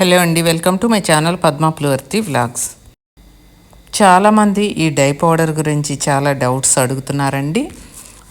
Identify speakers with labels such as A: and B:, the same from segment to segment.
A: Hello అండి welcome to my channel Padma vlogs. చాలామంది ఈ డై పౌడర్ గురించి చాలా డౌట్స్ అడుగుతున్నారండి.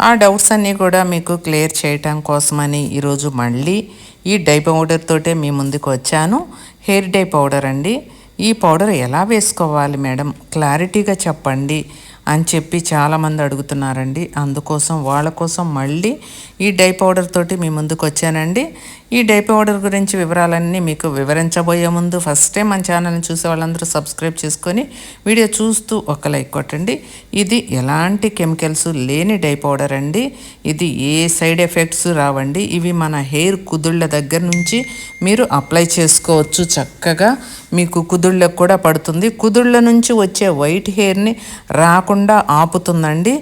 A: ఆ డౌట్స్ అన్నీ కూడా మీకు క్లియర్ చేయటం కోసమని ఈరోజు మళ్ళీ ఈ డై పౌడర్ తోటే మీ ముందుకు వచ్చాను. హెయిర్ డై పౌడర్ అండి. ఈ పౌడర్ ఎలా వేసుకోవాలి మేడం? క్లారిటీగా చెప్పండి. అని చెప్పి చాలామంది అడుగుతున్నారండి. అందుకోసం వాళ్ళ కోసం మళ్ళీ ఈ డై పౌడర్ తోటి మీ ముందుకు వచ్చానండి. ఈ డై పౌడర్ గురించి వివరాలన్నీ మీకు వివరించబోయే ముందు ఫస్ట్ టైం మన ఛానల్ని చూసే వాళ్ళందరూ సబ్స్క్రైబ్ చేసుకొని వీడియో చూస్తూ ఒక లైక్ కొట్టండి. ఇది ఎలాంటి కెమికల్స్ లేని డై పౌడర్ అండి. ఇది ఏ సైడ్ ఎఫెక్ట్స్ రావండి. ఇవి మన హెయిర్ కుదుళ్ళ దగ్గర నుంచి మీరు అప్లై చేసుకోవచ్చు చక్కగా. మీకు కుదుళ్ళకు కూడా పడుతుంది. కుదుళ్ళ నుంచి వచ్చే వైట్ హెయిర్ని రాకుండా ఆపుతుందండి.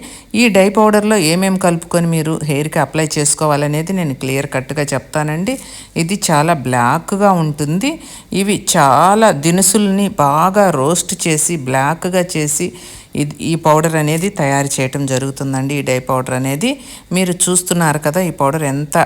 A: ఈ డై పౌడర్లో ఏమేమి కలుపుకొని మీరు హెయిర్కి అప్లై చేసుకోవాలనేది నేను క్లియర్ కట్గా చెప్తానండి. ఇది చాలా బ్లాక్గా ఉంటుంది. ఇవి చాలా దినుసుల్ని బాగా రోస్ట్ చేసి బ్లాక్గా చేసి ఇది ఈ పౌడర్ అనేది తయారు చేయటం జరుగుతుందండి. ఈ డై పౌడర్ అనేది మీరు చూస్తున్నారు కదా ఈ పౌడర్ ఎంత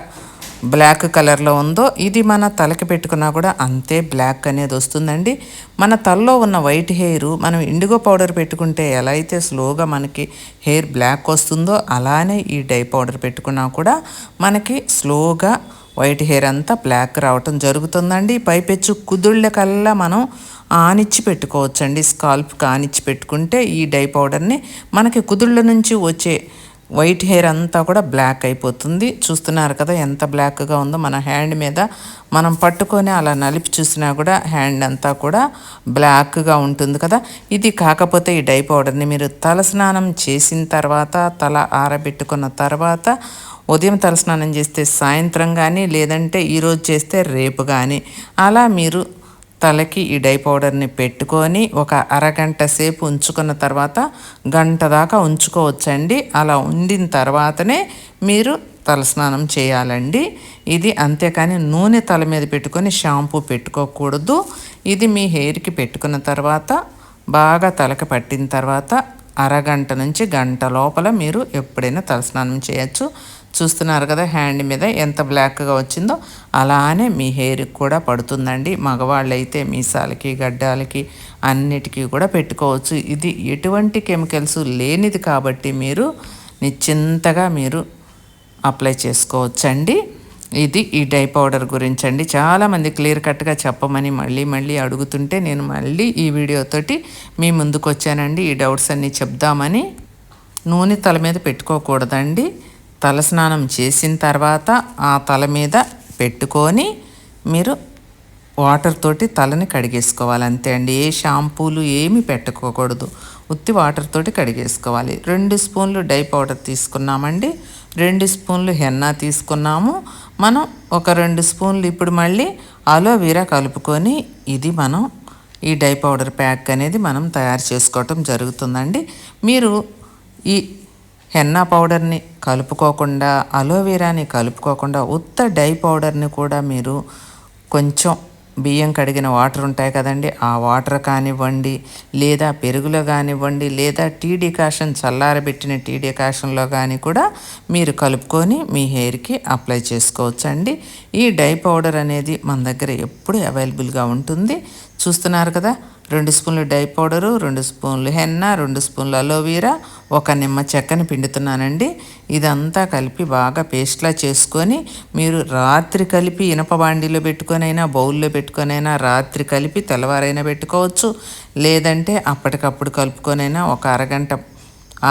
A: బ్లాక్ కలర్లో ఉందో ఇది మన తలకి పెట్టుకున్నా కూడా అంతే బ్లాక్ అనేది వస్తుందండి. మన తలలో ఉన్న వైట్ హెయిర్ మనం ఇండిగో పౌడర్ పెట్టుకుంటే ఎలా అయితే స్లోగా మనకి హెయిర్ బ్లాక్ వస్తుందో అలానే ఈ డై పౌడర్ పెట్టుకున్నా కూడా మనకి స్లోగా వైట్ హెయిర్ అంతా బ్లాక్ రావటం జరుగుతుందండి. పైపెచ్చు కుదుళ్ళ కల్లా మనం ఆనిచ్చి పెట్టుకోవచ్చండి. స్కాల్ప్కి ఆనిచ్చి పెట్టుకుంటే ఈ డై పౌడర్ని మనకి కుదుళ్ళ నుంచి వచ్చే వైట్ హెయిర్ అంతా కూడా బ్లాక్ అయిపోతుంది. చూస్తున్నారు కదా ఎంత బ్లాక్గా ఉందో మన హ్యాండ్ మీద. మనం పట్టుకొని అలా నలిపి చూసినా కూడా హ్యాండ్ అంతా కూడా బ్లాక్గా ఉంటుంది కదా. ఇది కాకపోతే ఈ డై పౌడర్ని మీరు తలస్నానం చేసిన తర్వాత తల ఆరబెట్టుకున్న తర్వాత ఉదయం తలస్నానం చేస్తే సాయంత్రం కానీ లేదంటే ఈరోజు చేస్తే రేపు కానీ అలా మీరు తలకి ఈ డై పౌడర్ని పెట్టుకొని ఒక అరగంట సేపు ఉంచుకున్న తర్వాత గంట దాకా ఉంచుకోవచ్చండి. అలా ఉండిన తర్వాతనే మీరు తలస్నానం చేయాలండి. ఇది అంతేకాని నూనె తల మీద పెట్టుకొని షాంపూ పెట్టుకోకూడదు. ఇది మీ హెయిర్కి పెట్టుకున్న తర్వాత బాగా తలకి పట్టిన తర్వాత అరగంట నుంచి గంట లోపల మీరు ఎప్పుడైనా తలస్నానం చేయొచ్చు. చూస్తున్నారు కదా హ్యాండ్ మీద ఎంత బ్లాక్గా వచ్చిందో అలానే మీ హెయిర్కి కూడా పడుతుందండి. మగవాళ్ళైతే మీసాలకి గడ్డాలకి అన్నిటికీ కూడా పెట్టుకోవచ్చు. ఇది ఎటువంటి కెమికల్స్ లేనిది కాబట్టి మీరు నిశ్చింతగా మీరు అప్లై చేసుకోవచ్చండి. ఇది ఈ డై పౌడర్ గురించి అండి చాలామంది క్లియర్ కట్గా చెప్పమని మళ్ళీ మళ్ళీ అడుగుతుంటే నేను మళ్ళీ ఈ వీడియోతోటి మీ ముందుకు వచ్చానండి ఈ డౌట్స్ అన్నీ చెప్దామని నూనె తల మీద పెట్టుకోకూడదండి. తలస్నానం చేసిన తర్వాత ఆ తల మీద పెట్టుకొని మీరు వాటర్ తోటి తలని కడిగేసుకోవాలి. అంతే అండి. ఏ షాంపూలు ఏమి పెట్టుకోకూడదు. ఉత్తి వాటర్ తోటి కడిగేసుకోవాలి. రెండు స్పూన్లు డై పౌడర్ తీసుకున్నామండి. రెండు స్పూన్లు హెన్నా తీసుకున్నాము. మనం ఒక రెండు స్పూన్లు ఇప్పుడు మళ్ళీ అలోవీరా కలుపుకొని ఇది మనం ఈ డై పౌడర్ ప్యాక్ అనేది మనం తయారు చేసుకోవటం జరుగుతుందండి. మీరు ఈ హెన్నా పౌడర్ని కలుపుకోకుండా అలోవెరాని కలుపుకోకుండా ఉత్త డై పౌడర్ని కూడా మీరు కొంచెం బియ్యం కడిగిన వాటర్ ఉంటాయి కదండి ఆ వాటర్ కానివ్వండి లేదా పెరుగులో కానివ్వండి లేదా టీ డికాషన్ చల్లారబెట్టిన టీ డికాషన్లో కానీ కూడా మీరు కలుపుకొని మీ హెయిర్కి అప్లై చేసుకోవచ్చండి. ఈ డై పౌడర్ అనేది మన దగ్గర ఎప్పుడు అవైలబుల్గా ఉంటుంది. చూస్తున్నారు కదా? రెండు స్పూన్లు డై పౌడరు రెండు స్పూన్లు హెన్న రెండు స్పూన్లు అలోవీరా ఒక నిమ్మ చెక్కని పిండుతున్నానండి. ఇదంతా కలిపి బాగా పేస్ట్లా చేసుకొని మీరు రాత్రి కలిపి ఇనప బాండీలో పెట్టుకొనైనా బౌల్లో పెట్టుకొనైనా రాత్రి కలిపి తెల్లవారైనా పెట్టుకోవచ్చు. లేదంటే అప్పటికప్పుడు కలుపుకొనైనా ఒక అరగంట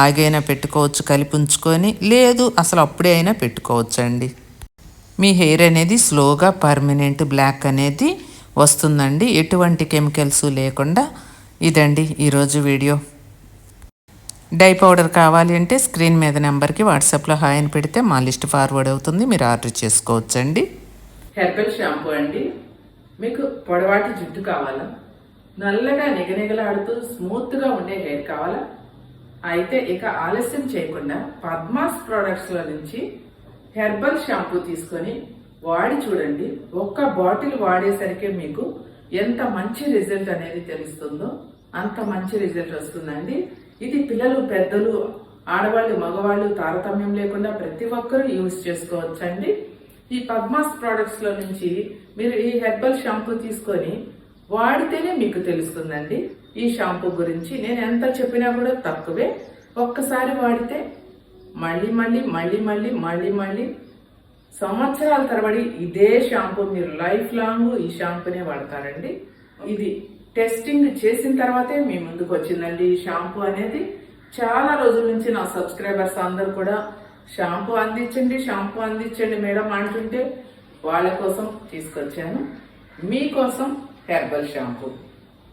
A: ఆగైనా పెట్టుకోవచ్చు కలిపి ఉంచుకొని. లేదు అసలు అప్పుడే అయినా పెట్టుకోవచ్చు అండి మీ హెయిర్ అనేది స్లోగా పర్మనెంట్ బ్లాక్ అనేది వస్తుందండి. ఎటువంటి కెమికల్స్ లేకుండా ఇదండి ఈరోజు వీడియో. డై పౌడర్ కావాలి అంటే స్క్రీన్ మీద నెంబర్కి వాట్సాప్లో హాయ్ అని పెడితే మా లిస్ట్ ఫార్వర్డ్ అవుతుంది. మీరు ఆర్డర్ చేసుకోవచ్చండి.
B: హెర్బల్ షాంపూ అండి. మీకు పొడవాటి జుట్టు కావాలా? నల్లగా నిగనిగలాడుతూ స్మూత్గా ఉండే హెయిర్ కావాలా? అయితే ఇక ఆలస్యం చేయకుండా పద్మాస్ ప్రొడక్ట్స్లో నుంచి హెర్బల్ షాంపూ తీసుకొని వాడి చూడండి ఒక్క బాటిల్ వాడేసరికి మీకు ఎంత మంచి రిజల్ట్ అనేది తెలుస్తుందో అంత మంచి రిజల్ట్ వస్తుందండి. ఇది పిల్లలు పెద్దలు ఆడవాళ్ళు మగవాళ్ళు తారతమ్యం లేకుండా ప్రతి ఒక్కరూ యూజ్ చేసుకోవచ్చండి. ఈ పద్మాస్ ప్రోడక్ట్స్లో నుంచి మీరు ఈ హెర్బల్ షాంపూ తీసుకొని వాడితేనే మీకు తెలుస్తుందండి. ఈ షాంపూ గురించి నేను ఎంత చెప్పినా కూడా తక్కువే. ఒక్కసారి వాడితే మళ్ళీ మళ్ళీ మళ్ళీ మళ్ళీ మళ్ళీ మళ్ళీ సంవత్సరాల తరబడి ఇదే షాంపూ మీరు లైఫ్ లాంగ్ ఈ షాంపూనే వాడతారండి. ఇది టెస్టింగ్ చేసిన తర్వాతే మీ ముందుకు వచ్చిందండి. ఈ షాంపూ అనేది చాలా రోజుల నుంచి నా సబ్స్క్రైబర్స్ అందరు కూడా షాంపూ అందించండి షాంపూ అందించండి మేడం అంటుంటే వాళ్ళ కోసం తీసుకొచ్చాను. మీకోసం హెర్బల్ షాంపూ.